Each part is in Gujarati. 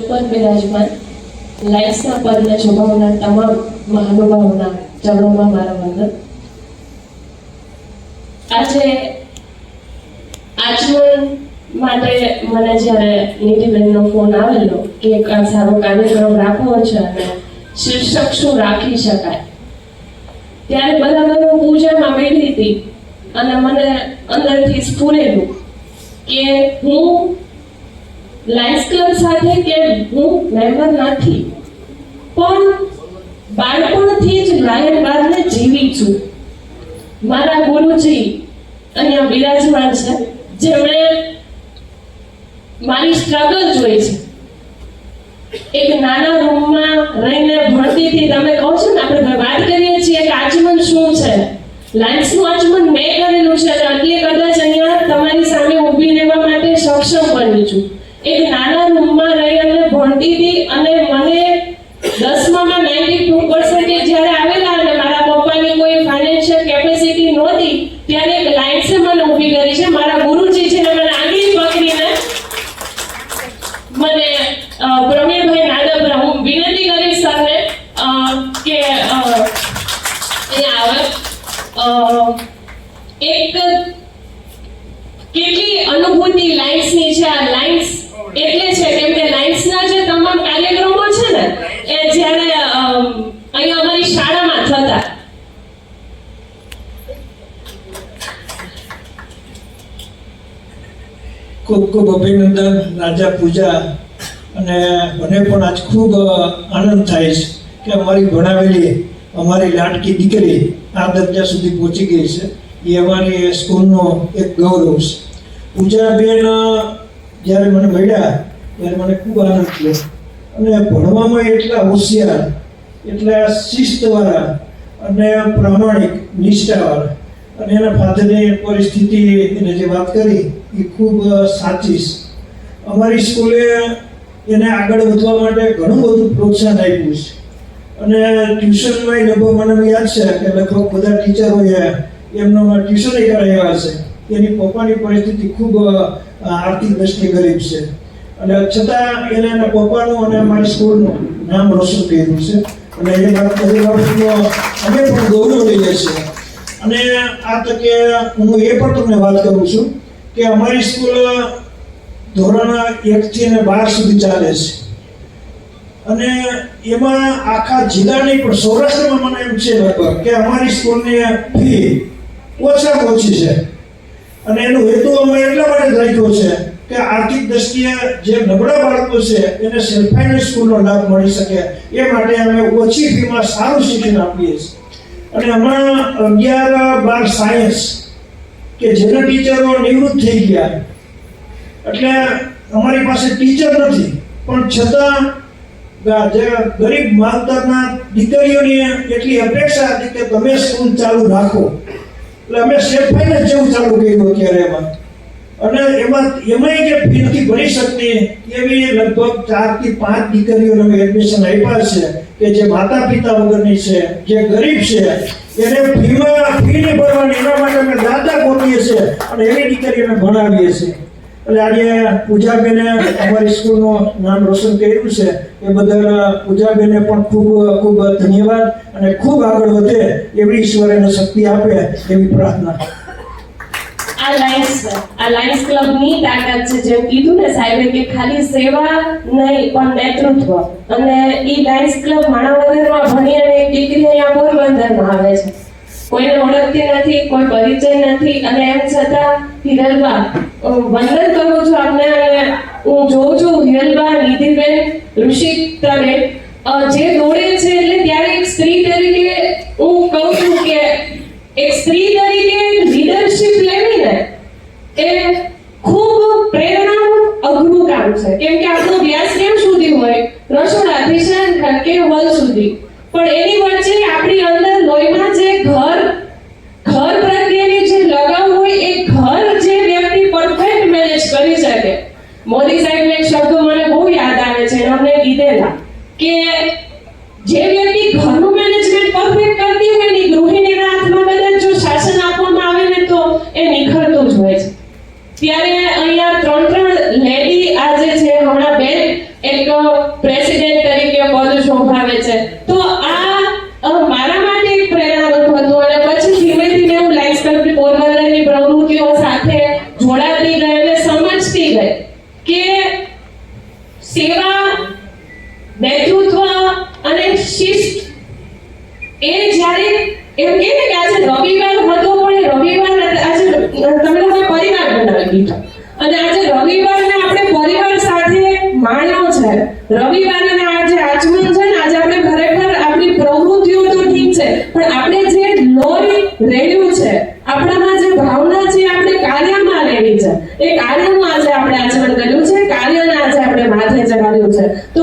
ઉપર બિરાજમાન. લાઇટ્સના પદને શોભાવનાર તમામ મહાનુભાવોના ચરણોમાં મારા વંદન. આજે આચમન માટે મને જ્યારે નીતિબેનનો ફોન આવેલો કે એક સારો કાર્યક્રમ રાખવો છે અને શીર્ષક શું રાખી શકાય, ત્યારે બરાબર હું પૂજામાં બેઠી હતી અને મને અંદરથી સ્ફૂરેલું કે હું લાયન્સ ક્લબ સાથે કે હું મેમ્બર નથી. પણ બાળપણથી જ લાયન બારને જીવી છું. મારા ગુરુજી અહીંયા બિરાજમાન છે. જેમણે મારી સ્ટ્રગલ જોઈ છે. એક નાના રૂમમાં રહીને ભણતી હતી તમે કહો છો ને, આપણે વાત કરીએ છીએ કે આચમન શું છે? લાયન્સનું આચમન મેં કરેલું છે અત્યારે કદાચ અહીંયા તમારી સામે ઊભી રહેવા માટે સક્ષમ બની છું. એક નાના રૂમમાં રહી અને ભણતી હતી અને મને દસમામાં નાઇન્ટી ટુ પર્સન્ટેજ જ્યારે આવેલા અને મારા પપ્પાની કોઈ ફાઇનાન્શિયલ કેપેસિટી નહોતી, ત્યારે એક લાયન્સે મને ઊભી કરી છે. મારા ગુરુજી છે મને આંગળી પકડીને મને પ્રવીણભાઈ નાગપરા હું વિનંતી કરીશ સરને કે અહીંયા આવે. એક કેટલી અનુભૂતિ લાઇન્સની છે આ લાઇન્સ એટલે છે, કેમ કે લાઇન્સના જે તમામ કાર્યક્રમો છે ને, એ જ્યારે અહીંયા અમારી શાળામાં થતા. ખૂબ ખૂબ અભિનંદન, રાજા પૂજા, અને મને પણ આજ ખૂબ આનંદ થાય છે કે અમારી ભણાવેલી, અમારી લાટકી દીકરી આ દરજા સુધી પહોંચી ગઈ છે. એ અમારી સ્કૂલનો એક ગૌરવ છે. પૂજાબેન જ્યારે મને મળ્યા, ત્યારે મને ખૂબ આનંદ થયો. અને ભણવામાં એટલા હોશિયાર, એટલા શિસ્તવાળા, અને પ્રામાણિક, નિષ્ઠાવાળા. અને એના ફાધરની પરિસ્થિતિ એને જે વાત કરી, એ ખૂબ સાચી છે. અમારી સ્કૂલે એને આગળ વધવા માટે ઘણું બધું પ્રોત્સાહન આપ્યું છે. અને ટ્યુશનમાં લગભગ મને યાદ છે કે લગભગ બધા ટીચરોએ એમનો ટ્યુશન કરાવ્યા છે એની પપ્પાની પરિસ્થિતિ ખૂબ આર્થિક દ્રષ્ટિએ ગરીબ છે. અને છતાં એને એના પપ્પાનું અને અમારી સ્કૂલનું નામ રોશન કર્યું છે. અને એ પરિવારનો અમે પણ ગૌરવ લઈએ છીએ. અને આ તકે હું એ પણ તમને વાત કરું છું કે અમારી સ્કૂલ ધોરણ એકથી અને બાર સુધી ચાલે છે. અને એમાં આખા જિલ્લાની પણ સૌરાષ્ટ્રમાં મને એમ છે લગભગ કે અમારી સ્કૂલની ફી ઓછામાં ઓછી છે. અને એનો હેતુ અમે એટલા માટે રાખ્યો છે કે આર્થિક દ્રષ્ટિએ જે નબળા બાળકો છે, એને સેલ્ફ ફાઇનાન્સ સ્કૂલનો લાભ મળી શકે. એ માટે અમે ઓછી ફીમાં સારું શિક્ષણ આપીએ છીએ. અને હમણાં અગિયાર બાર સાયન્સ કે જેના ટીચરો નિવૃત્ત થઈ ગયા. એટલે અમારી પાસે ટીચર નથી, પણ છતાં જે ગરીબ માવતરના દીકરીઓની એટલી અપેક્ષા હતી કે તમે સ્કૂલ ચાલુ રાખો. એટલે અમે જ જેવું ચાલુ કર્યું અત્યારે એમાં. અને એમાં, એમાંય જે ફી નથી ભરી શકતી એવી લગભગ ચારથી પાંચ દીકરીઓને અમે એડમિશન આપ્યા છે કે જે માતા પિતા વગરની છે, જે ગરીબ છે, એને ફીમાં, ફી નહીં ભરવાની, એના માટે અમે દાદા ગોતીએ છીએ અને એવી દીકરીઓને ભણાવીએ છીએ. એટલે આજે પૂજાબેને અમારી સ્કૂલનું નામ રોશન કર્યું છે. એ બદલ પૂજાબેને પણ ખૂબ ખૂબ ધન્યવાદ અને ખૂબ આગળ વધે એવી ઈશ્વર એને શક્તિ આપે એવી પ્રાર્થના આ લાયન્સ આ લાયન્સ તાકાત છે. જેમ કીધું ને સાહેબે કે ખાલી સેવા નહીં, પણ નેતૃત્વ. અને એ લાયન્સ ક્લબ માણાવદરમાં ભણી અને એક દીકરી અહીંયા પોરબંદરમાં આવે છે. કોઈને ઓળખતી નથી કોઈ પરિચય નથી અને એમ છતાં હિરલબા વંદન કરું છું આપને અને હું જોઉં છું હિરલબા નિધિબેન ઋષિકતાબેન અ, જે દોડે છે એટલે ત્યારે એક સ્ત્રી તરીકે હું કહું છું કે એક સ્ત્રી તરીકે લીડરશિપ લેવી એ ખૂબ પ્રેરણાનું અઘરું કામ છે. કેમ કે આપણો વ્યાસ કેમ સુધી હોય? રસોડાથી શયનખંડ કે હોલ સુધી. પણ એની વચ્ચે આપણી અંદર લોહીમાં જે ઘર કીધેલા કે જે વ્યક્તિ ઘરનું મેનેજમેન્ટ પરફેક્ટ કરતી હોય ને ગૃહિણીના હાથમાં કદાચ જો શાસન આપવામાં આવે ને તો એ નિખરતું જ હોય છે. ત્યારે અહીંયા ત્રણ ત્રણ લેડી આજે છે, હમણાં બેન એક પ્રેસિડેન્ટ તરીકે પદ શોભાવે છે. તો આ મારા માટે એક પ્રેરણારૂપ હતું અને પછી ધીમે ધીમે હું ક્લબની પોરબંદરની પ્રવૃત્તિઓ સાથે જોડાતી ગઈ અને સમજતી ગઈ કે સેવા નેતૃત્વ અને શિસ્ત. એ જ્યારે એમ કે કે આજે રવિવાર હતો પણ રવિવાર આજે તમે લોકો પરિવાર બનાવી દીધો. અને આજે રવિવારને આપણે પરિવાર સાથે માણ્યો છે. રવિવારને આજે આચમન છે ને આજે આપણે ખરેખર આપણી પ્રવૃત્તિઓ તો ઠીક છે, પણ આપણે જે લોહી રેડ્યું છે, આપણામાં જે ભાવના છે આપણે કાર્યમાં રેડી છે. એ કાર્યનું આજે આપણે આચમન કર્યું છે, કાર્યને આજે આપણે માથે ચડાવ્યું છે. તો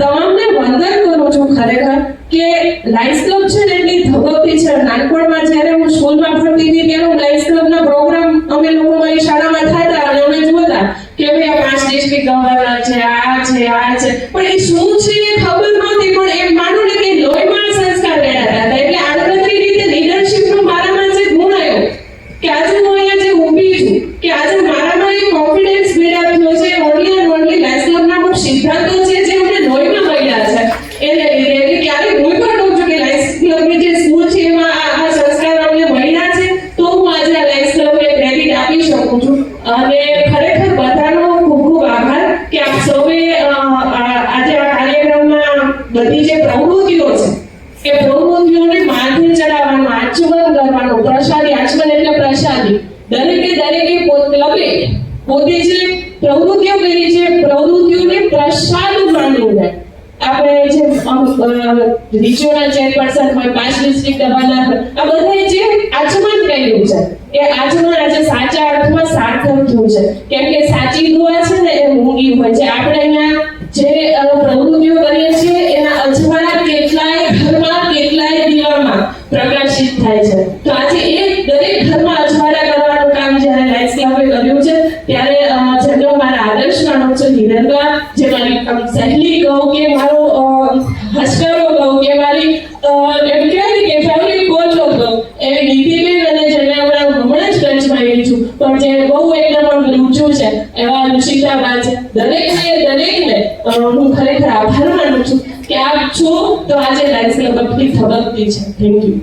તમામને વંદન કરું છું ખરેખર કે લાઇન્સ ક્લબ છે ને એટલી ધબકતી છે. નાનપણમાં જ્યારે હું સ્કૂલમાં ભણતી હતી ત્યારે હું લાઇન્સ ક્લબના પ્રોગ્રામ અમે લોકો મારી શાળામાં થતા અને અમે જોતા કે ભાઈ આ પાંચ ડિસ્ટ્રિક્ટ ગવર્નર છે, આ છે આ છે. પણ એ શું છે એ ખબર શકું છું. અને ખરેખર બધાનો ખૂબ ખૂબ આભાર કે આપ સૌએ આજે આ કાર્યક્રમમાં બધી જે પ્રવૃત્તિઓ છે, એ પ્રવૃત્તિઓને માથે ચડાવવાનું, આચમન કરવાનું, પ્રસાદી, આચમન એટલે પ્રસાદી. દરેકે દરેકે પોત પોતે જે પ્રવૃત્તિઓ કરી છે, પ્રવૃત્તિઓને પ્રસાદ માનીને આપણે જે રીજોના ચેરપર્સન હોય પાંચ ડિસ્ટ્રિક્ટ ગવર્નર આ બધાએ જે આચમન કર્યું છે એ આજનો આજે સાચા અર્થમાં સાર્થક થયું છે. કેમ કે સાચી દુઆ છે ને એ મોંઘી હોય છે. આપણે અહીંયા જે પ્રવૃત્તિઓ કરીએ છીએ, એના અજવાળા કેટલાય ઘરમાં, કેટલાય દીવામાં પ્રકાશિત થાય છે. તો આજે એ દરેક ઘરમાં અજવાળા કરવાનું કામ જ્યારે લાઈફ ક્લબે કર્યું છે, ત્યારે જેમનો મારા આદર્શ માનું છે, હિરણબા, જે મારી સહેલી કહું કે મારો હસ્કરો કહું કે મારી એમ કહેવાય કે ફેવરિટ કોચો કહું એવી નીતિબેન અને જેને છું. પણ જે બહુ એકદમ આમ ઊંચું છે, એવા ઋષિકાબા છે. દરેકને દરેકને હું ખરેખર આભાર માનું છું કે આપ છો તો આજે લાઈફ ક્લબ આપણી ધબકતી છે. Thank you